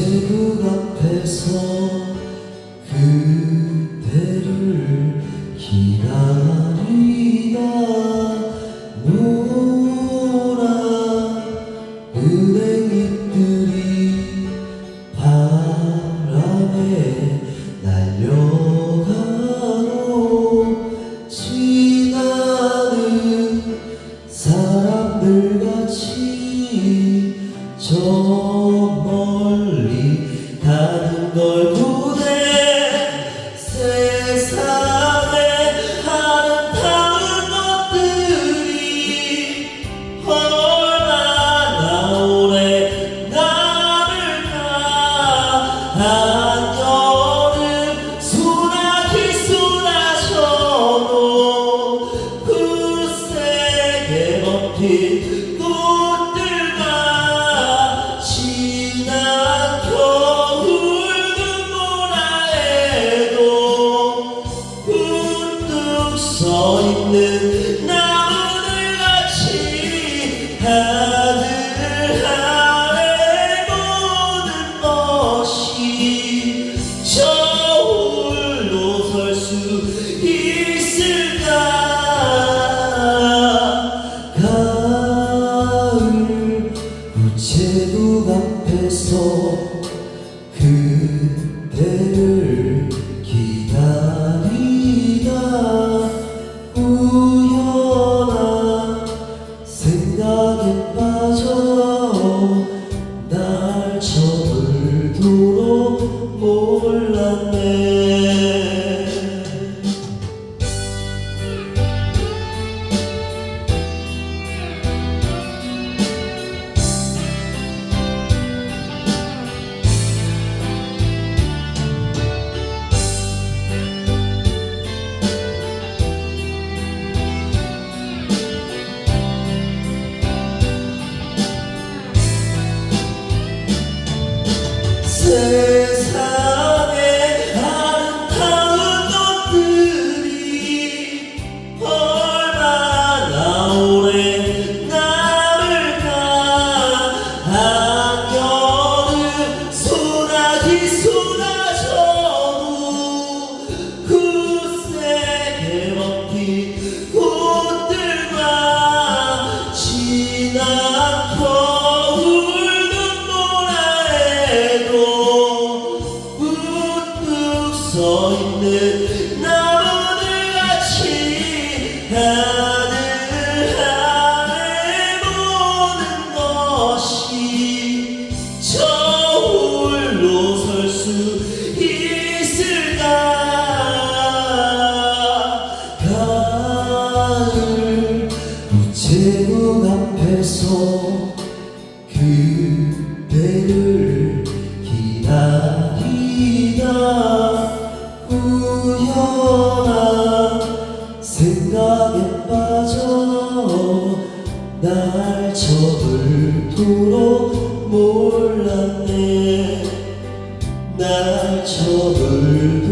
우체국 앞에서 걸 보네 세상에 아름다운 것들이 얼마나 오래 남을까 한여름 소나기 쏟아져도 그 세게 먹힌 세상에 아름다운 것들이 얼마나 오래 남을까 한여름 소나기 쏟아져 서 있는 나무들 같이 하늘 모든 것이 저울로 설 수 있을까? 가을 우체 날 저물도록 몰랐네. 날 저물